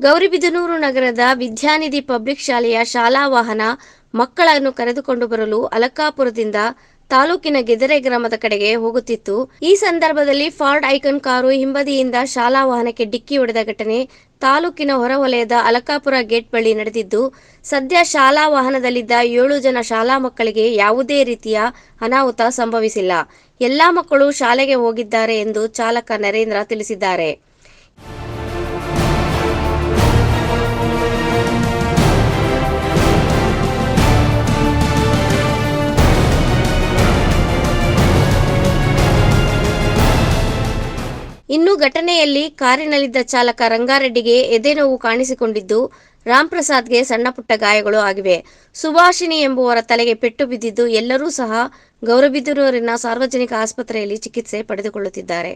ಗೌರಿಬಿದನೂರು ನಗರದ ವಿದ್ಯಾನಿಧಿ ಪಬ್ಲಿಕ್ ಶಾಲೆಯ ಶಾಲಾ ವಾಹನ ಮಕ್ಕಳನ್ನು ಕರೆದುಕೊಂಡು ಬರಲು ಅಲಕಾಪುರದಿಂದ ತಾಲೂಕಿನ ಗೆದರೆ ಗ್ರಾಮದ ಕಡೆಗೆ ಹೋಗುತ್ತಿತ್ತು. ಈ ಸಂದರ್ಭದಲ್ಲಿ ಫಾರ್ಡ್ ಐಕನ್ ಕಾರು ಹಿಂಬದಿಯಿಂದ ಶಾಲಾ ವಾಹನಕ್ಕೆ ಡಿಕ್ಕಿ ಹೊಡೆದ ಘಟನೆ ತಾಲೂಕಿನ ಹೊರವಲಯದ ಅಲಕಾಪುರ ಗೇಟ್ ಬಳಿ ನಡೆದಿದ್ದು, ಸದ್ಯ ಶಾಲಾ ವಾಹನದಲ್ಲಿದ್ದ ಏಳು ಜನ ಶಾಲಾ ಮಕ್ಕಳಿಗೆ ಯಾವುದೇ ರೀತಿಯ ಅನಾಹುತ ಸಂಭವಿಸಿಲ್ಲ. ಎಲ್ಲಾ ಮಕ್ಕಳು ಶಾಲೆಗೆ ಹೋಗಿದ್ದಾರೆ ಎಂದು ಚಾಲಕ ನರೇಂದ್ರ ತಿಳಿಸಿದ್ದಾರೆ. ಇನ್ನು ಘಟನೆಯಲ್ಲಿ ಕಾರಿನಲ್ಲಿದ್ದ ಚಾಲಕ ರಂಗಾರೆಡ್ಡಿಗೆ ಎದೆನೋವು ಕಾಣಿಸಿಕೊಂಡಿದ್ದು, ರಾಮ್ಪ್ರಸಾದ್ಗೆ ಸಣ್ಣಪುಟ್ಟ ಗಾಯಗಳು ಆಗಿವೆ. ಸುಭಾಷಿಣಿ ಎಂಬುವರ ತಲೆಗೆ ಪೆಟ್ಟು ಬಿದ್ದಿದ್ದು ಎಲ್ಲರೂ ಸಹ ಗೌರಬಿದನೂರಿನ ಸಾರ್ವಜನಿಕ ಆಸ್ಪತ್ರೆಯಲ್ಲಿ ಚಿಕಿತ್ಸೆ ಪಡೆದುಕೊಳ್ಳುತ್ತಿದ್ದಾರೆ.